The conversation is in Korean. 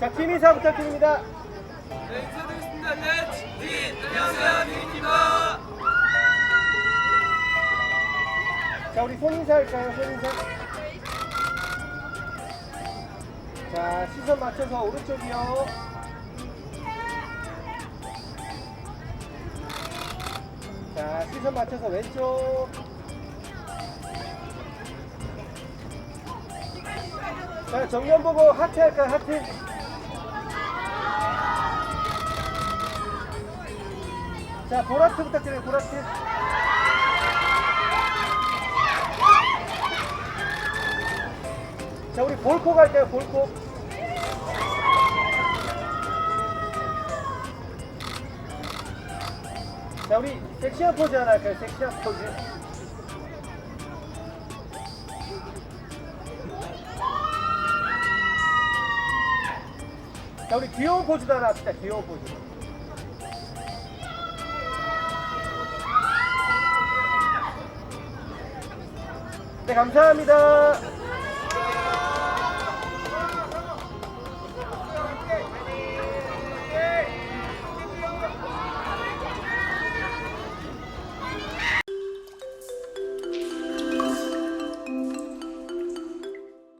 자, 팀 인사 부탁드립니다. 네, 인사드리겠습니다. 네, 진, 안녕하세요, 딘입니다. 자, 우리 손 인사 할까요? 손 인사. 자, 시선 맞춰서 오른쪽이요. 자, 시선 맞춰서 왼쪽. 자, 정면 보고 하트 할까요? 하트. 자, 보라트 부탁드려요. 보라트. 자, 우리 볼코 갈까요? 볼코. 자, 우리 섹시한 포즈 하나 할까요? 섹시한 포즈. 자, 우리 귀여운 포즈도 하나 합시다. 귀여운 포즈. 네, 감사합니다.